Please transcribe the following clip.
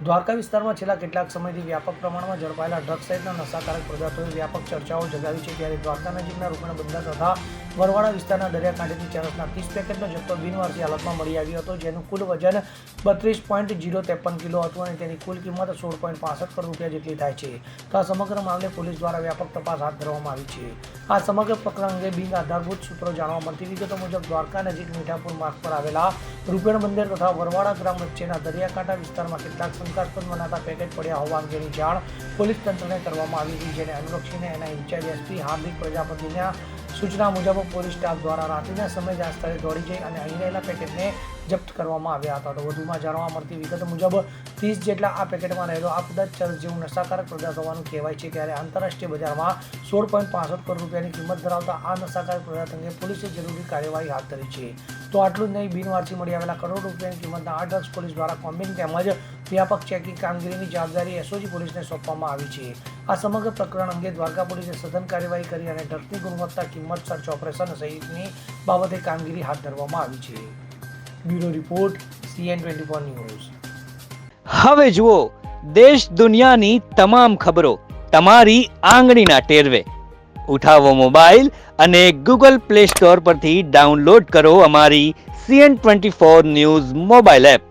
દ્વારકા વિસ્તારમાં છેલ્લા કેટલાક સમયથી વ્યાપક પ્રમાણમાં ઝડપાયેલા ડ્રગ્સ સહિતના નશાકારક પદાર્થોએ વ્યાપક ચર્ચાઓ જગાવી છે ત્યારે દ્વારકા નજીકના રૂપણ બંદર તથા વરવાડા વિસ્તારના દરિયાકાંઠેથી ચરસના ત્રીસ પેકેટનો જથ્થો બિનવારસી હાલતમાં મળી આવ્યો હતો, જેનું કુલ વજન બત્રીસ પોઈન્ટ જીરો ત્રેપન કિલો હતું અને તેની કુલ કિંમત સોળ પોઈન્ટ પાસઠ કરોડ રૂપિયા જેટલી થાય છે. તો આ સમગ્ર મામલે પોલીસ દ્વારા વ્યાપક તપાસ હાથ ધરવામાં આવી છે. આ સમગ્ર પ્રકરણ અંગે બિન આધારભૂત સૂત્રો જાણવા મળતી વિગતો મુજબ દ્વારકા નજીક મીઠાપુર માર્ગ પર આવેલા રૂપેણ મંદિર તથા વરવાડા ગ્રામ વચ્ચેના દરિયાકાંઠા વિસ્તારમાં કેટલાક શંકાસ્પદ મનાતા પેકેટ પડ્યા હોવા અંગેની જાણ પોલીસ તંત્રને કરવામાં આવી હતી, જેને અનુલક્ષીને એના ઇન્ચાર્જ એસપી હાર્દિક પ્રજાપતિના સૂચના મુજબ પોલીસ સ્ટાફ દ્વારા રાત્રિના સમયે આ સ્થળે દોડી જઈ અને અહીં રહેલા પેકેટને જપ્ત કરવામાં આવ્યા હતા. તો વધુમાં જાણવા મળતી વિગત મુજબ, ત્રીસ જેટલા આ પેકેટમાં રહેલો આ પદાર્થ ચરસ જેવું નશાકારક પદાર્થ હોવાનું કહેવાય છે. ત્યારે આંતરરાષ્ટ્રીય બજારમાં સોળ પોઈન્ટ પાસઠ કરોડ રૂપિયાની કિંમત ધરાવતા આ નશાકારક પદાર્થ અંગે પોલીસે જરૂરી કાર્યવાહી હાથ ધરી છે. તો આટલું જ નહીં બિનવારસી મળી આવેલા કરોડ રૂપિયાની કિંમતના આ ડ્રગ્સ પોલીસ દ્વારા કોમ્બિંગ તેમજ વ્યાપક ચેકિંગ કામગીરીની જવાબદારી એસઓજી પોલીસને સોંપવામાં આવી છે. આ સમગ્ર પ્રકરણ અંગે દ્વારકા પોલીસે સઘન કાર્યવાહી કરી અને ડ્રગ્સની ગુણવત્તા કિંમત સર્ચ ઓપરેશન સહિતની બાબતે કામગીરી હાથ ધરવામાં આવી છે. Bureau report CN twenty four news. હવે જુઓ, દેશ દુનિયાની તમામ ખબરો તમારી આંગળીના ટેરવે. ઉઠાવો મોબાઈલ અને ગૂગલ પ્લે સ્ટોર પરથી ડાઉનલોડ કરો અમારી CN twenty four news mobile app.